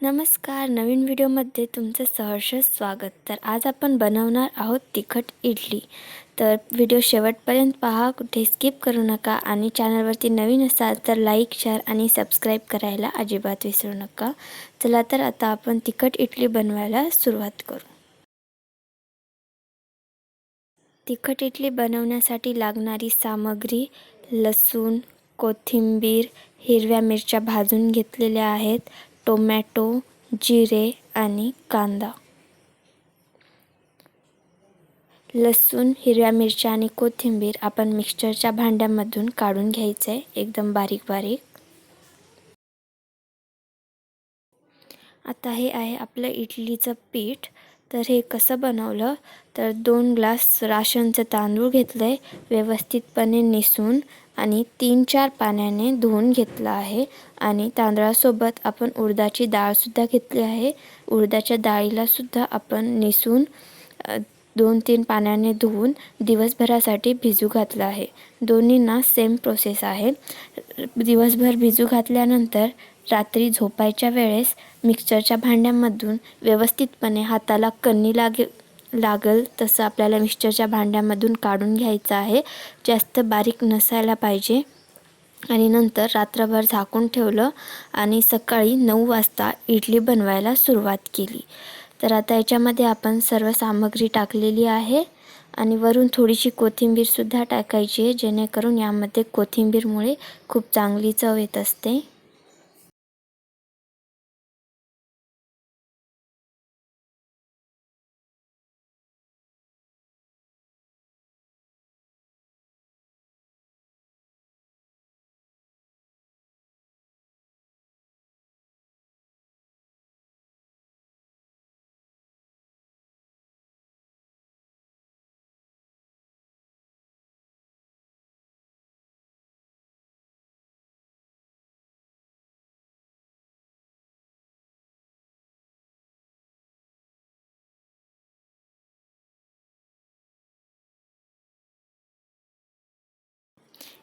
नमस्कार नवीन व्हिडिओमध्ये तुमचं सहर्ष स्वागत. तर आज आपण बनवणार आहोत तिखट इडली. तर व्हिडिओ शेवटपर्यंत पहा कुठे स्किप करू नका आणि चॅनलवरती नवीन असाल तर लाईक शेअर आणि सबस्क्राईब करायला अजिबात विसरू नका. चला तर आता आपण तिखट इडली बनवायला सुरुवात करू. तिखट इडली बनवण्यासाठी लागणारी सामग्री लसूण कोथिंबीर हिरव्या मिरच्या भाजून घेतलेल्या आहेत. टोमॅटो जिरे आणि कांदा. लसूण हिरव्या मिरच्या आणि कोथिंबीर आपण मिक्सचरच्या भांड्यामधून काढून घ्यायचं आहे एकदम बारीक बारीक. आता हे आहे आपलं इडलीचं पीठ. तर हे कसं बनवलं? तर दोन ग्लास राशनचं तांदूळ घेतलं आहे व्यवस्थितपणे निसून आणि तीन चार पाण्याने धुवून घेतलं आहे. आणि तांदळासोबत आपण उडदाची डाळसुद्धा घेतली आहे. उडदाच्या डाळीलासुद्धा आपण निसून दोन तीन पाण्याने धुवून दिवसभरासाठी भिजू घातलं आहे. दोन्हींना सेम प्रोसेस आहे. दिवसभर भिजू घातल्यानंतर रात्री झोपायच्या वेळेस मिक्सरच्या भांड्यामधून व्यवस्थितपणे हाताला कन्नी लागे लागल तसं आपल्याला मिक्सरच्या भांड्यामधून काढून घ्यायचं आहे. जास्त बारीक नसायला पाहिजे. आणि नंतर रात्रभर झाकून ठेवलं आणि सकाळी नऊ वाजता इडली बनवायला सुरुवात केली. तर आता याच्यामध्ये आपण सर्व सामग्री टाकलेली आहे आणि वरून थोडीशी कोथिंबीरसुद्धा टाकायची आहे जेणेकरून यामध्ये कोथिंबीरमुळे खूप चांगली चव येत असते.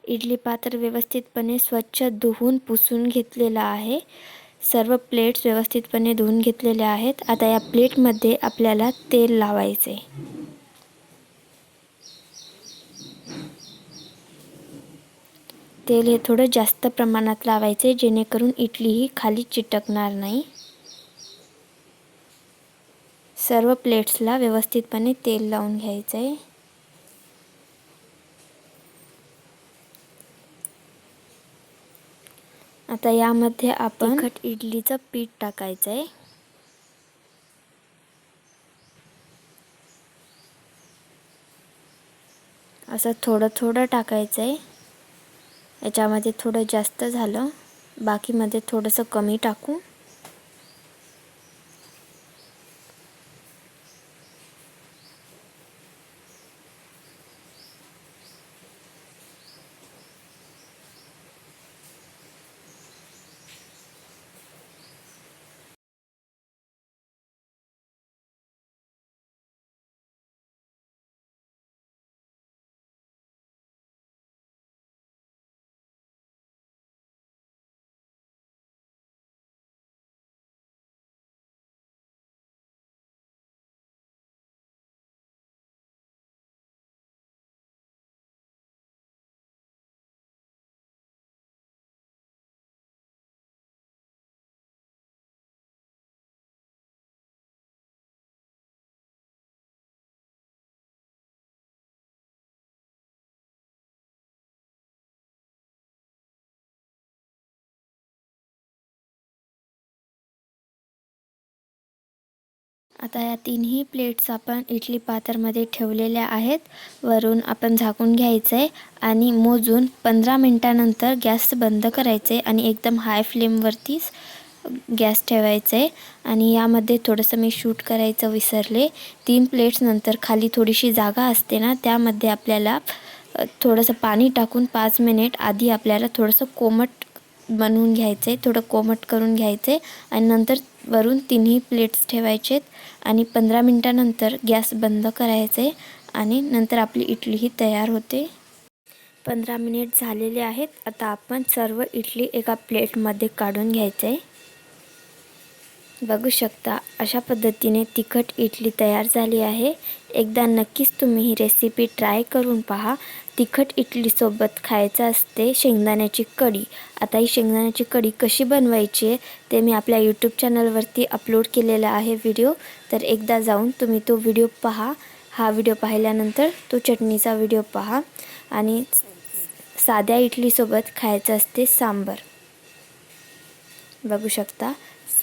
इडली पात्र व्यवस्थितपणे स्वच्छ धुवून पुसून घेतलेलं आहे. सर्व प्लेट्स व्यवस्थितपणे धुवून घेतलेल्या आहेत. आता या प्लेटमध्ये आपल्याला तेल लावायचे. तेल हे थोडं जास्त प्रमाणात लावायचे जेणेकरून इडली ही खाली चिटकणार नाही. सर्व प्लेट्सला व्यवस्थितपणे तेल लावून घ्यायचं आहे आता यामध्ये आपण खट इडलीचं पीठ टाकायचं आहे असं थोडं थोडं टाकायचं आहे याच्यामध्ये थोडं जास्त झालं. बाकीमध्ये थोडंसं कमी टाकू. आता या तिन्ही प्लेट्स आपण इडली पात्रमध्ये ठेवलेल्या आहेत. वरून आपण झाकून घ्यायचं आहे आणि मोजून पंधरा मिनटानंतर गॅस बंद करायचं आहे आणि एकदम हाय फ्लेमवरतीच गॅस ठेवायचं. आहे आणि यामध्ये थोडंसं मी शूट करायचं विसरले. तीन प्लेट्स नंतर खाली थोडीशी जागा असते ना त्यामध्ये आपल्याला थोडंसं पाणी टाकून पाच मिनिट आधी आपल्याला थोडंसं कोमट बनवून घ्यायचं आहे थोडं कोमट करून घ्यायचं. आहे आणि नंतर वरून तिन्ही प्लेट्स ठेवायचे आणि पंधरा मिनटानंतर गॅस बंद करायचे आणि नंतर आपली इडली ही तयार होते. पंधरा मिनिट झालेले आहेत. आता आपण सर्व इडली एका प्लेटमध्ये काढून घ्यायचं. आहे बघू शकता अशा पद्धतीने तिखट इडली तयार झाली आहे. एकदा नक्कीच तुम्ही ही रेसिपी ट्राय करून पहा. तिखट इडलीसोबत खायचं असते शेंगदाण्याची कढी. आता ही शेंगदाण्याची कढी कशी बनवायची आहे ते मी आपल्या यूट्यूब चॅनलवरती अपलोड केलेला आहे व्हिडिओ तर एकदा जाऊन तुम्ही तो व्हिडिओ पहा. हा व्हिडिओ पाहिल्यानंतर तो चटणीचा व्हिडिओ पहा. आणि साध्या इडलीसोबत खायचं असते सांबर. बघू शकता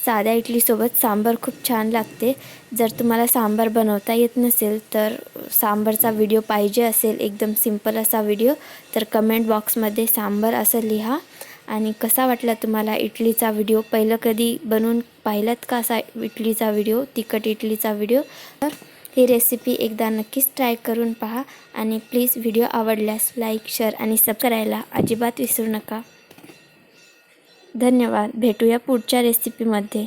साध्या इडलीसोबत सांबर खूप छान लागते. जर तुम्हाला सांबार बनवता येत नसेल तर सांबारचा व्हिडिओ पाहिजे असेल एकदम सिंपल असा व्हिडिओ तर कमेंट बॉक्समध्ये सांबार असं लिहा. आणि कसा वाटला तुम्हाला इडलीचा व्हिडिओ पहिलं कधी बनवून पाहिलात का असा इडलीचा व्हिडिओ तिखट इडलीचा व्हिडिओ तर ही रेसिपी एकदा नक्कीच ट्राय करून पहा. आणि प्लीज व्हिडिओ आवडल्यास लाईक शेअर आणि सब करायला अजिबात विसरू नका. धन्यवाद. भेटूया पुढच्या रेसिपीमध्ये